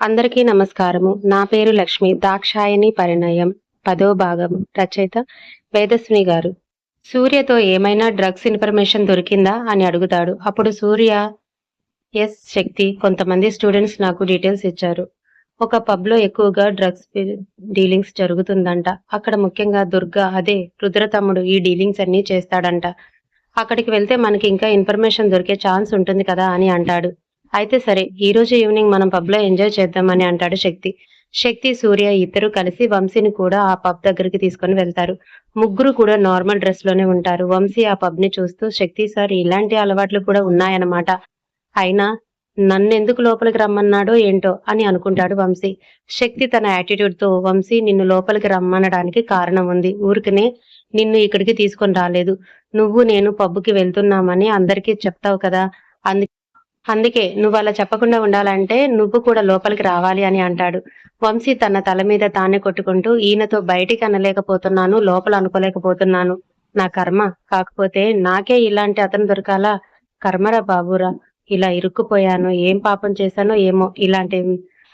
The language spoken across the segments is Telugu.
అందరికీ నమస్కారము. నా పేరు లక్ష్మి. దాక్షాయని పరిణయం. పదో భాగం. రచయిత వేదస్విని గారు. సూర్యతో ఏమైనా డ్రగ్స్ ఇన్ఫర్మేషన్ దొరికిందా అని అడుగుతాడు. అప్పుడు సూర్య ఎస్ శక్తి కొంతమంది స్టూడెంట్స్ నాకు డీటెయిల్స్ ఇచ్చారు. ఒక పబ్లో ఎక్కువగా డ్రగ్స్ డీలింగ్స్ జరుగుతుందంట. అక్కడ ముఖ్యంగా దుర్గా అదే రుద్ర తమ్ముడు ఈ డీలింగ్స్ అన్ని చేస్తాడంట. అక్కడికి వెళ్తే మనకి ఇంకా ఇన్ఫర్మేషన్ దొరికే ఛాన్స్ ఉంటుంది కదా అని అంటాడు. అయితే సరే ఈ రోజు ఈవినింగ్ మనం పబ్లో ఎంజాయ్ చేద్దామని అంటాడు శక్తి. శక్తి సూర్య ఇద్దరు కలిసి వంశీని కూడా ఆ పబ్ దగ్గరికి తీసుకొని వెళ్తారు. ముగ్గురు కూడా నార్మల్ డ్రెస్లోనే ఉంటారు. వంశీ ఆ పబ్ని చూస్తూ శక్తి సార్ ఇలాంటి అలవాట్లు కూడా ఉన్నాయన్నమాట. అయినా నన్నెందుకు లోపలికి రమ్మన్నాడో ఏంటో అని అనుకుంటాడు వంశీ. శక్తి తన యాటిట్యూడ్తో వంశీ నిన్ను లోపలికి రమ్మనడానికి కారణం ఉంది. ఊరికనే నిన్ను ఇక్కడికి తీసుకొని రాలేదు. నువ్వు నేను పబ్బుకి వెళ్తున్నామని అందరికీ చెప్తావు కదా. అందు అందుకే నువ్వు అలా చెప్పకుండా ఉండాలంటే నువ్వు కూడా లోపలికి రావాలి అని అంటాడు. వంశీ తన తల మీద తానే కొట్టుకుంటూ ఈయనతో బయటికి అనలేకపోతున్నాను లోపల అనుకోలేకపోతున్నాను. నా కర్మ. కాకపోతే నాకే ఇలాంటి అతను దొరకాలా? కర్మరా బాబురా. ఇలా ఇరుక్కుపోయాను. ఏం పాపం చేశానో ఏమో. ఇలాంటి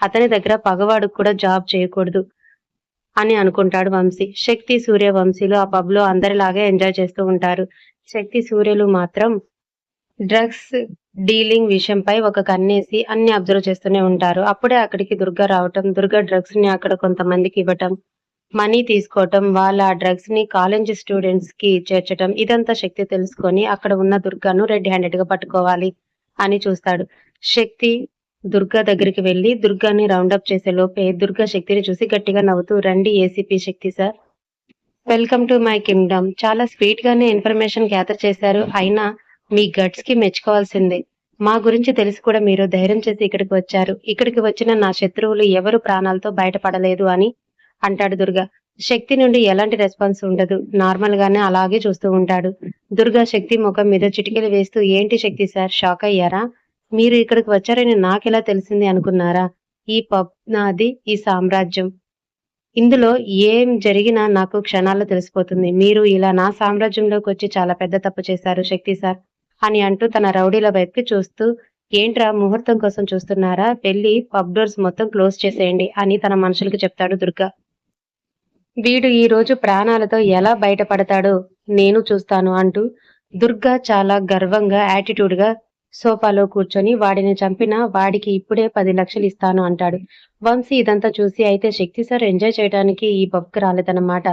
అతని దగ్గర పగవాడికి కూడా జాబ్ చేయకూడదు అని అనుకుంటాడు వంశీ. శక్తి సూర్య వంశీలు ఆ పబ్లో అందరిలాగే ఎంజాయ్ చేస్తూ ఉంటారు. శక్తి సూర్యులు మాత్రం డ్రగ్స్ డీలింగ్ విషయంపై ఒక కన్నేసి అన్ని అబ్జర్వ్ చేస్తూనే ఉంటారు. అప్పుడే అక్కడికి దుర్గా రావటం దుర్గా డ్రగ్స్ని అక్కడ కొంతమందికి ఇవ్వటం మనీ తీసుకోవటం వాళ్ళ ఆ డ్రగ్స్ని కాలేజ్ స్టూడెంట్స్కి చేర్చటం ఇదంతా శక్తి తెలుసుకొని అక్కడ ఉన్న దుర్గాను రెడ్ హ్యాండెడ్గా పట్టుకోవాలి అని చూస్తాడు. శక్తి దుర్గా దగ్గరికి వెళ్ళి దుర్గాని రౌండప్ చేసే లోపే దుర్గా శక్తిని చూసి గట్టిగా నవ్వుతూ రండి ACP Shakti sir. Welcome to my kingdom. చాలా స్వీట్ గానే ఇన్ఫర్మేషన్ గ్యాదర్ చేశారు. అయినా మీ గట్స్కి మెచ్చుకోవాల్సిందే. మా గురించి తెలిసి కూడా మీరు ధైర్యం చేసి ఇక్కడికి వచ్చారు. ఇక్కడికి వచ్చిన నా శత్రువులు ఎవరు ప్రాణాలతో బయటపడలేదు అని అంటాడు దుర్గా. శక్తి నుండి ఎలాంటి రెస్పాన్స్ ఉండదు. నార్మల్ గానే అలాగే చూస్తూ ఉంటాడు. దుర్గా శక్తి ముఖం మీద చిటికలు వేస్తూ ఏంటి శక్తి సార్ షాక్ అయ్యారా? మీరు ఇక్కడికి వచ్చారని నాకెలా తెలిసింది అనుకున్నారా? ఈ పబ్ నాది ఈ సామ్రాజ్యం. ఇందులో ఏం జరిగినా నాకు క్షణాల్లో తెలిసిపోతుంది. మీరు ఇలా నా సామ్రాజ్యంలోకి వచ్చి చాలా పెద్ద తప్పు చేశారు శక్తి సార్. అని అంటూ తన రౌడీల వైపుకి చూస్తూ ఏంట్రా ముహూర్తం కోసం చూస్తున్నారా? వెళ్ళి పబ్ డోర్స్ మొత్తం క్లోజ్ చేసేయండి అని తన మనుషులకు చెప్తాడు దుర్గా. వీడు ఈ రోజు ప్రాణాలతో ఎలా బయటపడతాడో నేను చూస్తాను అంటూ దుర్గా చాలా గర్వంగా యాటిట్యూడ్గా సోఫాలో కూర్చొని వాడిని చంపిన వాడికి ఇప్పుడే పది లక్షలు ఇస్తాను అంటాడు. వంశీ ఇదంతా చూసి అయితే శక్తి సార్ ఎంజాయ్ చేయడానికి ఈ పబ్కి రాలేదన్నమాట.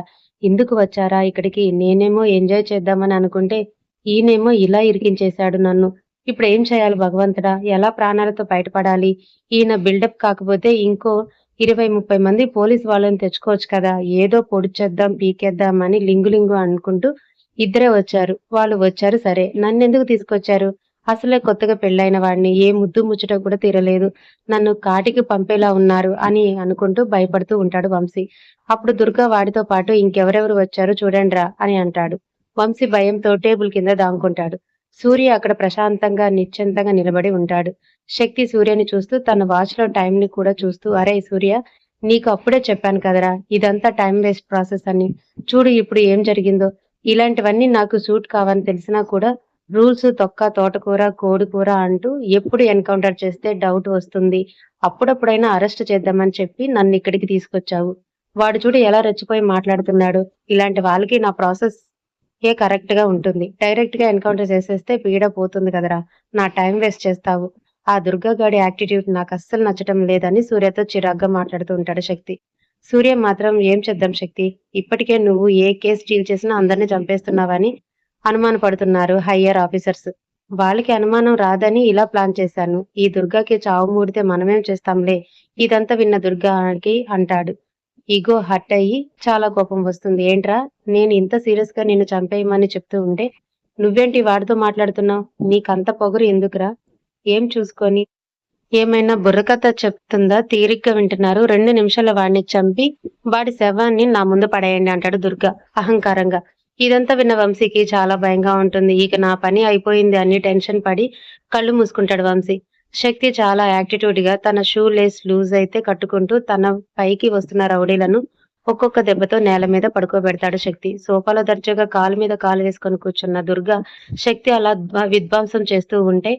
ఎందుకు వచ్చారా ఇక్కడికి? నేనేమో ఎంజాయ్ చేద్దామని అనుకుంటే ఈయనేమో ఇలా ఇరికించేశాడు నన్ను. ఇప్పుడు ఏం చేయాలి భగవంతుడా? ఎలా ప్రాణాలతో బయటపడాలి? ఈయన బిల్డప్ కాకపోతే ఇంకో ఇరవై ముప్పై మంది పోలీస్ వాళ్ళని తెచ్చుకోవచ్చు కదా. ఏదో పొడిచేద్దాం పీకేద్దాం అని లింగు లింగు అనుకుంటూ ఇద్దరే వచ్చారు. వాళ్ళు వచ్చారు సరే. నన్ను ఎందుకు తీసుకొచ్చారు? అసలే కొత్తగా పెళ్ళైన వాడిని. ఏ ముద్దు ముచ్చట కూడా తీరలేదు. నన్ను కాటికి పంపేలా ఉన్నారు అని అనుకుంటూ భయపడుతూ ఉంటాడు వంశీ. అప్పుడు దుర్గా వాడితో పాటు ఇంకెవరెవరు వచ్చారో చూడండిరా అని అంటాడు. వంశీ భయంతో టేబుల్ కింద దాంకుంటాడు. సూర్య అక్కడ ప్రశాంతంగా నిశ్చంతంగా నిలబడి ఉంటాడు. శక్తి సూర్యని చూస్తూ తన వాచ్లో టైం ని కూడా చూస్తూ అరే సూర్య నీకు అప్పుడే చెప్పాను కదరా ఇదంతా టైం వేస్ట్ ప్రాసెస్ అని. చూడు ఇప్పుడు ఏం జరిగిందో. ఇలాంటివన్నీ నాకు సూట్ కావని తెలిసినా కూడా రూల్స్ తొక్క తోటకూర కోడికూర అంటూ ఎప్పుడు ఎన్కౌంటర్ చేస్తే డౌట్ వస్తుంది. అప్పుడప్పుడైనా అరెస్ట్ చేద్దామని చెప్పి నన్ను ఇక్కడికి తీసుకొచ్చావు. వాడు చూడు ఎలా రెచ్చిపోయి మాట్లాడుతున్నాడు. ఇలాంటి వాళ్ళకి నా ప్రాసెస్ ఏ కరెక్ట్గా ఉంటుంది. డైరెక్ట్గా ఎన్కౌంటర్ చేసేస్తే పీడ పోతుంది కదరా. నా టైం వేస్ట్ చేస్తావు. ఆ దుర్గగాడి యాటిట్యూడ్ నాకు అస్సలు నచ్చటం లేదని సూర్యతో చిరాగ్గా మాట్లాడుతూ ఉంటాడు శక్తి. సూర్య మాత్రం ఏం చేద్దాం శక్తి? ఇప్పటికే నువ్వు ఏ కేసు డీల్ చేసినా అందరినీ చంపేస్తున్నావని అనుమాన పడుతున్నారు హయ్యర్ ఆఫీసర్స్. వాళ్ళకి అనుమానం రాదని ఇలా ప్లాన్ చేశాను. ఈ దుర్గాకి చావు మూడితే మనమేం చేస్తాంలే? ఇదంతా విన్న దుర్గాకి అంటాడు. ఈగో హట్ అయ్యి చాలా కోపం వస్తుంది. ఏంట్రా? నేను ఇంత సీరియస్గా నిన్ను చంపేయమని చెప్తూ ఉంటే నువ్వేంటి వాడితో మాట్లాడుతున్నావు? నీకంత పొగరు ఎందుకురా? ఏం చూసుకొని? ఏమైనా బుర్రకథ చెప్తుందా? తీరిగ్గా వింటున్నారు. రెండు నిమిషాల వాడిని చంపి వాడి శవాన్ని నా ముందు పడేయండి అంటాడు దుర్గా అహంకారంగా. ఇదంతా విన్న వంశీకి చాలా భయంగా ఉంటుంది. ఇక నా పని అయిపోయింది అని టెన్షన్ పడి కళ్ళు మూసుకుంటాడు వంశీ. శక్తి చాలా యాక్టిట్యూడ్గా తన షూ లేస్ లూజ్ అయితే కట్టుకుంటూ తన పైకి వస్తున్న రౌడీలను ఒక్కొక్క దెబ్బతో నేల మీద పడుకోబెడతాడు శక్తి. సోఫాలో దర్జాగా కాలు మీద కాలు వేసుకొని కూర్చున్న దుర్గా శక్తి అలా విధ్వంసం చేస్తూ ఉంటే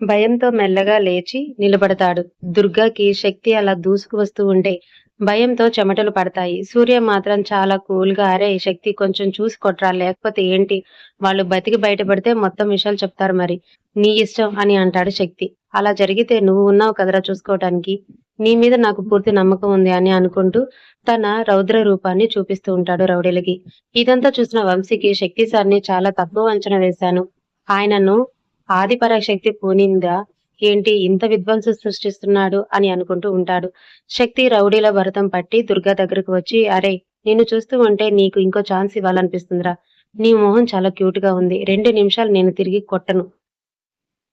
భయంతో మెల్లగా లేచి నిలబడతాడు. దుర్గాకి శక్తి అలా దూసుకు వస్తూ ఉంటే భయంతో చెమటలు పడతాయి. సూర్య మాత్రం చాలా కూల్గా అరే శక్తి కొంచెం చూసి కొట్రా లేకపోతే ఏంటి? వాళ్ళు బతికి బయటపడితే మొత్తం విషయాలు చెప్తారు మరి. నీ ఇష్టం అని అంటాడు శక్తి. అలా జరిగితే నువ్వు ఉన్నావు కదరా చూసుకోవటానికి? నీ మీద నాకు పూర్తి నమ్మకం ఉంది అని అనుకుంటూ తన రౌద్ర రూపాన్ని చూపిస్తూ ఉంటాడు రౌడీలకి. ఇదంతా చూసిన వంశీకి శక్తి సార్ని చాలా తక్కువ అంచనా వేశాను. ఆయనను ఆదిపరాశక్తి పూనిందా ఏంటి ఇంత విధ్వంసం సృష్టిస్తున్నాడు అని అనుకుంటూ ఉంటాడు. శక్తి రౌడీల భరతం పట్టి దుర్గా దగ్గరకు వచ్చి అరే నిన్ను చూస్తూ ఉంటే నీకు ఇంకో ఛాన్స్ ఇవ్వాలనిపిస్తుందిరా. నీ మొహం చాలా క్యూట్గా ఉంది. రెండు నిమిషాలు నేను తిరిగి కొట్టను.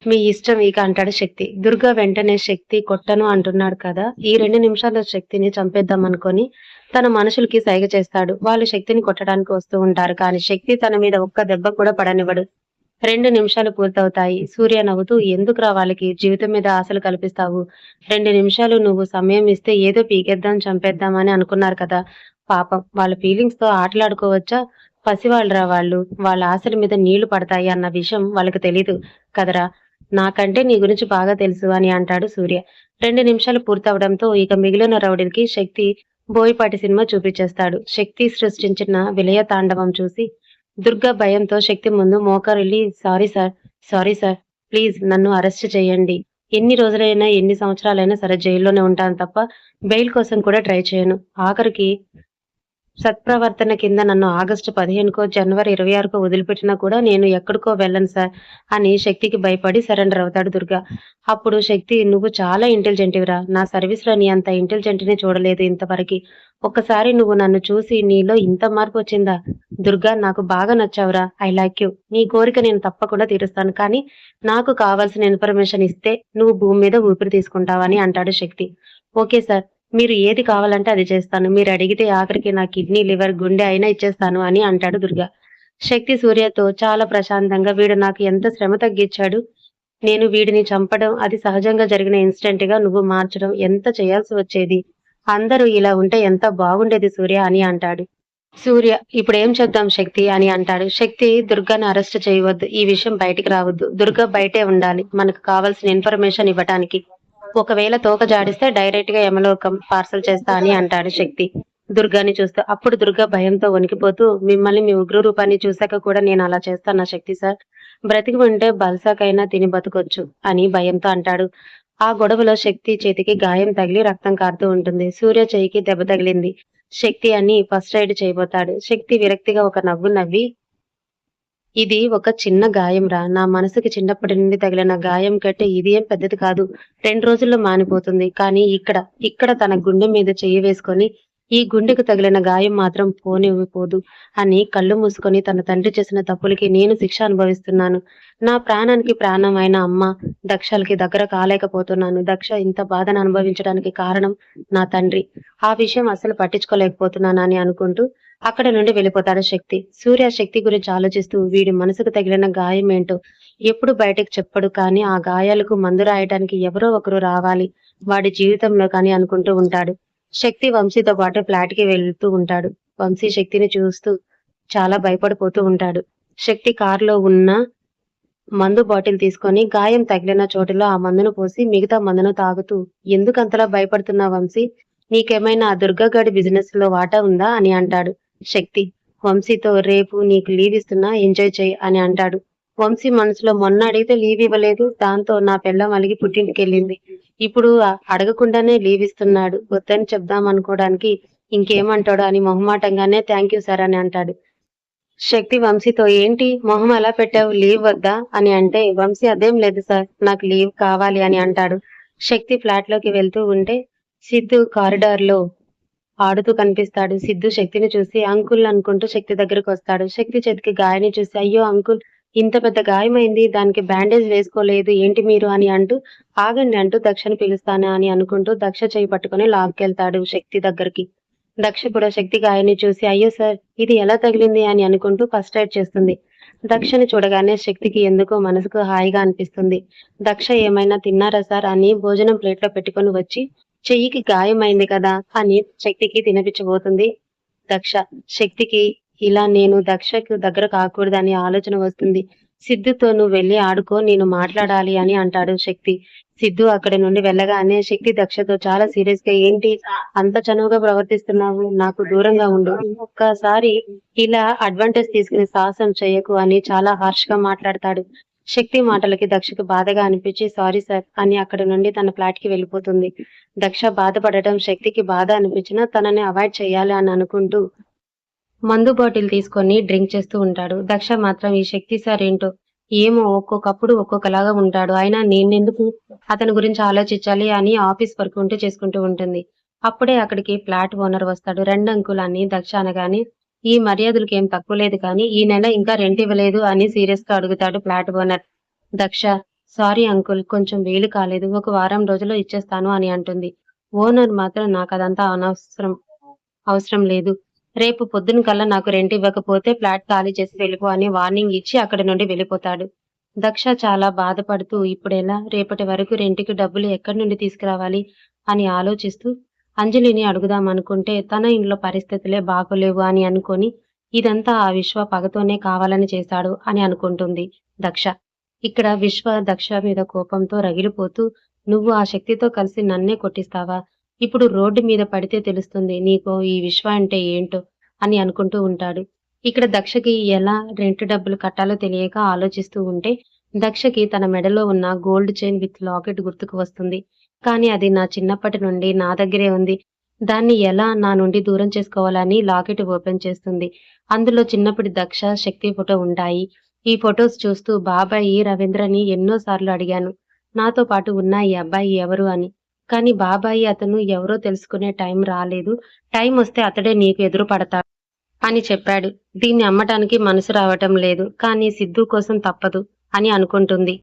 మీ ఇష్టం ఇక అంటాడు శక్తి. దుర్గా వెంటనే శక్తి కొట్టను అంటున్నాడు కదా. ఈ రెండు నిమిషాల శక్తిని చంపేద్దాం అనుకొని తన మనుషులకి సైగ చేస్తాడు. వాళ్ళు శక్తిని కొట్టడానికి వస్తూ ఉంటారు. కానీ శక్తి తన మీద ఒక్క దెబ్బ కూడా పడనివ్వడు. రెండు నిమిషాలు పూర్తవుతాయి. సూర్య నవ్వుతూ ఎందుకురా వాళ్ళకి? జీవితం మీద ఆశలు కల్పిస్తావు. రెండు నిమిషాలు నువ్వు సమయం ఇస్తే ఏదో పీకేద్దాం చంపేద్దాం అని అనుకున్నారు కదా. పాపం. వాళ్ళ ఫీలింగ్స్తో ఆటలాడుకోవచ్చా? పసివాళ్ళరా వాళ్ళు. వాళ్ళ ఆశల మీద నీళ్ళు పడతాయి అన్న విషయం వాళ్ళకి తెలీదు కదరా. నాకంటే నీ గురించి బాగా తెలుసు అని అంటాడు సూర్య. రెండు నిమిషాలు పూర్తవడంతో ఇక మిగిలిన రౌడీలకి శక్తి బోయపాటి సినిమా చూపించేస్తాడు. శక్తి సృష్టించిన విలయ తాండవం చూసి దుర్గా భయంతో శక్తి ముందు మోకరిల్లి sorry sir sorry sir please నన్ను అరెస్ట్ చేయండి. ఎన్ని రోజులైనా ఎన్ని సంవత్సరాలైనా సరే జైల్లోనే ఉంటాను తప్ప బెయిల్ కోసం కూడా ట్రై చేయను. ఆఖరికి సత్ప్రవర్తన కింద నన్ను ఆగస్టు పదిహేనుకో జనవరి ఇరవై ఆరుకో వదిలిపెట్టినా కూడా నేను ఎక్కడికో వెళ్ళను సార్ అని శక్తికి భయపడి సరెండర్ అవుతాడు దుర్గా. అప్పుడు శక్తి నువ్వు చాలా ఇంటెలిజెంటివిరా నా సర్వీస్లో నీ అంత ఇంటెలిజెంట్ని చూడలేదు ఇంతవరకు. ఒక్కసారి నువ్వు నన్ను చూసి నీలో ఇంత మార్పు వచ్చిందా? దుర్గా నాకు బాగా నచ్చావురా ఐ లైక్ యూ నీ కోరిక నేను తప్పకుండా తీరుస్తాను. కానీ నాకు కావాల్సిన ఇన్ఫర్మేషన్ ఇస్తే నువ్వు భూమి మీద ఊపిరి తీసుకుంటావని అంటాడు శక్తి. Okay sir. మీరు ఏది కావాలంటే అది చేస్తాను. మీరు అడిగితే ఆఖరికి నా కిడ్నీ లివర్ గుండె అయినా ఇచ్చేస్తాను అని అంటాడు దుర్గా. శక్తి సూర్యతో చాలా ప్రశాంతంగా వీడు నాకు ఎంత శ్రమ తగ్గించాడు. నేను వీడిని చంపడం అది సహజంగా జరిగిన ఇన్సిడెంట్గా నువ్వు మార్చడం ఎంత చేయాల్సి వచ్చేది? అందరూ ఇలా ఉంటే ఎంత బాగుండేది సూర్య అని అంటాడు. సూర్య ఇప్పుడు ఏం చేద్దాం శక్తి అని అంటాడు. శక్తి దుర్గాని అరెస్ట్ చేయవద్దు. ఈ విషయం బయటికి రావద్దు. దుర్గా బయటే ఉండాలి. మనకు కావాల్సిన ఇన్ఫర్మేషన్ ఇవ్వటానికి. ఒకవేళ తోక జాడిస్తే డైరెక్ట్గా యమలోకం పార్సల్ చేస్తా అని అంటాడు శక్తి. దుర్గాని చూస్తూ అప్పుడు దుర్గా భయంతో వణికిపోతూ మిమ్మల్ని మీ ఉగ్ర రూపాన్ని చూశాక కూడా నేను అలా చేస్తాను శక్తి సార్? బ్రతికి ఉంటే బల్సాకైనా తిని బతకొచ్చు అని భయంతో అంటాడు. ఆ గొడవలో శక్తి చేతికి గాయం తగిలి రక్తం కారుతూ ఉంటుంది. సూర్య చేయికి దెబ్బ తగిలింది. శక్తి అని ఫస్ట్ రైడ్ చేయబోతాడు. శక్తి విరక్తిగా ఒక నవ్వు నవ్వి ఇది ఒక చిన్న గాయం రా. నా మనసుకి చిన్నప్పటి నుండి తగిలిన గాయం కంటే ఇది ఏం పెద్దది కాదు. రెండు రోజుల్లో మానిపోతుంది. కానీ ఇక్కడ ఇక్కడ తన గుండె మీద చెయ్యి వేసుకొని ఈ గుండెకు తగిలిన గాయం మాత్రం పోనివ్వపోదు అని కళ్ళు మూసుకొని తన తండ్రి చేసిన తప్పులకి నేను శిక్ష అనుభవిస్తున్నాను. నా ప్రాణానికి ప్రాణం అయిన అమ్మ దక్షలకి దగ్గర కాలేకపోతున్నాను. దక్ష ఇంత బాధను అనుభవించడానికి కారణం నా తండ్రి. ఆ విషయం అసలు పట్టించుకోలేకపోతున్నాను అని అనుకుంటూ అక్కడ నుండి వెళ్ళిపోతాడు శక్తి. సూర్య శక్తి గురించి ఆలోచిస్తూ వీడి మనసుకు తగిలిన గాయం ఏంటో ఎప్పుడు బయటకు చెప్పడు కానీ ఆ గాయాలకు మందు రాయడానికి ఎవరో ఒకరు రావాలి. వాడి జీవితంలో కానీ అనుకుంటూ ఉంటాడు. శక్తి వంశీతో పాటు ఫ్లాట్కి వెళ్తూ ఉంటాడు. వంశీ శక్తిని చూస్తూ చాలా భయపడిపోతూ ఉంటాడు. శక్తి కారులో ఉన్న మందు బాటిల్ తీసుకొని గాయం తగిలిన చోటులో ఆ మందును పోసి మిగతా మందును తాగుతూ ఎందుకంతలా భయపడుతున్నా వంశీ? నీకేమైనా ఆ దుర్గాగాడి బిజినెస్లో వాటా ఉందా? అని అంటాడు. శక్తి. వంశీతో రేపు నీకు లీవ్ ఇస్తున్నా ఎంజాయ్ చేయి అని అంటాడు. వంశీ మనసులో మొన్న అడిగితే లీవ్ ఇవ్వలేదు దాంతో నా పిల్లం అలిగి పుట్టింటికెళ్ళింది. ఇప్పుడు అడగకుండానే లీవ్ ఇస్తున్నాడు. వద్దని చెప్దాం అనుకోవడానికి ఇంకేమంటాడు అని మొహమాటంగానే థ్యాంక్ యూ సార్ అని అంటాడు. శక్తి వంశీతో ఏంటి? మొహం ఎలా పెట్టావు లీవ్ వద్దా అని అంటే వంశీ అదేం లేదు సార్ నాకు లీవ్ కావాలి అని అంటాడు. శక్తి ఫ్లాట్లోకి వెళ్తూ ఉంటే సిద్ధు కారిడార్లో ఆడుతూ కనిపిస్తాడు. సిద్ధు శక్తిని చూసి అంకుల్ అనుకుంటూ శక్తి దగ్గరకు వస్తాడు. శక్తి చేతికి గాయని చూసి అయ్యో అంకుల్ ఇంత పెద్ద గాయమైంది. దానికి బ్యాండేజ్ వేసుకోలేదు. ఏంటి మీరు అని అంటూ ఆగండి అంటూ దక్షని పిలుస్తాను అని అనుకుంటూ దక్ష చేయి పట్టుకొని లాక్కెళ్తాడు శక్తి దగ్గరికి. దక్ష కూడా శక్తి గాయని చూసి అయ్యో సార్ ఇది ఎలా తగిలింది? అని అనుకుంటూ ఫస్ట్ ఎయిడ్ చేస్తుంది. దక్షని చూడగానే శక్తికి ఎందుకో మనసుకు హాయిగా అనిపిస్తుంది. దక్ష ఏమైనా తిన్నారా సార్? అని భోజనం ప్లేట్లో పెట్టుకొని వచ్చి చెయ్యికి గాయమైంది కదా అని శక్తికి తినిపించబోతుంది. దక్ష శక్తికి ఇలా నేను దక్షకు దగ్గర కాకూడదని ఆలోచన వస్తుంది. సిద్ధుతో నువ్వు వెళ్ళి ఆడుకో నేను మాట్లాడాలి అని అంటాడు శక్తి. సిద్ధు అక్కడి నుండి వెళ్ళగానే శక్తి దక్షతో చాలా సీరియస్గా ఏంటి అంత చనువుగా ప్రవర్తిస్తున్నావు? నాకు దూరంగా ఉండు. ఒక్కసారి ఇలా అడ్వాంటేజ్ తీసుకునే సాహసం చేయకు అని చాలా హార్ష్గా మాట్లాడతాడు. శక్తి మాటలకి దక్షకు బాధగా అనిపించి సారీ సార్ అని అక్కడి నుండి తన ఫ్లాట్కి వెళ్ళిపోతుంది. దక్ష బాధపడటం శక్తికి బాధ అనిపించినా తనని అవాయిడ్ చేయాలి అని అనుకుంటూ మందు బాటిల్ తీసుకొని డ్రింక్ చేస్తూ ఉంటాడు. దక్ష మాత్రం ఈ శక్తి సార్ ఏంటో? ఏమో ఒక్కొక్కప్పుడు ఒక్కొక్కలాగా ఉంటాడు. అయినా నేనెందుకు అతని గురించి ఆలోచించాలి అని ఆఫీస్ వర్క్ ఉంటూ చేసుకుంటూ ఉంటుంది. అప్పుడే అక్కడికి ఫ్లాట్ ఓనర్ వస్తాడు. రెండు అంకుల్ అని దక్ష అనగానే ఈ మర్యాదలకు ఏం తక్కువ లేదు కానీ ఈ నెల ఇంకా రెంట్ ఇవ్వలేదు అని సీరియస్గా అడుగుతాడు flat owner. Daksha sorry uncle కొంచెం వీలు కాలేదు ఒక వారం రోజుల్లో ఇచ్చేస్తాను అని అంటుంది. ఓనర్ మాత్రం నాకు అదంతా అనవసరం అవసరం లేదు. రేపు పొద్దున కల్లా నాకు రెంట్ ఇవ్వకపోతే ఫ్లాట్ ఖాళీ చేసి వెళ్ళిపో అని వార్నింగ్ ఇచ్చి అక్కడి నుండి వెళ్ళిపోతాడు. దక్ష చాలా బాధపడుతూ ఇప్పుడెలా రేపటి వరకు రెంట్కి డబ్బులు ఎక్కడి నుండి తీసుకురావాలి? అని ఆలోచిస్తూ అంజలిని అడుగుదాం అనుకుంటే తన ఇంట్లో పరిస్థితులే బాగోలేవు అని అనుకొని ఇదంతా ఆ విశ్వ పగతోనే కావాలని చేశాడు అని అనుకుంటుంది దక్ష. ఇక్కడ విశ్వ దక్ష మీద కోపంతో రగిలిపోతూ నువ్వు ఆ శక్తితో కలిసి నన్నే కొట్టిస్తావా? ఇప్పుడు రోడ్డు మీద పడితే తెలుస్తుంది నీకు ఈ విశ్వ అంటే ఏంటో అని అనుకుంటూ ఉంటాడు. ఇక్కడ దక్షకి ఎలా రెంట్ డబ్బులు కట్టాలో తెలియక ఆలోచిస్తూ ఉంటే దక్షకి తన మెడలో ఉన్న గోల్డ్ చైన్ విత్ లాకెట్ గుర్తుకు వస్తుంది. కానీ అది నా చిన్నప్పటి నుండి నా దగ్గరే ఉంది. దాన్ని ఎలా నా నుండి దూరం చేసుకోవాలని లాకెట్ ఓపెన్ చేస్తుంది. అందులో చిన్నప్పటి దక్ష శక్తి ఫోటో ఉంటాయి. ఈ ఫొటోస్ చూస్తూ బాబాయి రవీంద్రని ఎన్నో సార్లు అడిగాను. నాతో పాటు ఉన్న ఈ అబ్బాయి ఎవరు అని. కానీ బాబాయి అతను ఎవరో తెలుసుకునే టైం రాలేదు. టైం వస్తే అతడే నీకు ఎదురు పడతాడు అని చెప్పాడు. దీన్ని అమ్మటానికి మనసు రావటం లేదు. కానీ సిద్ధు కోసం తప్పదు అని అనుకుంటుంది.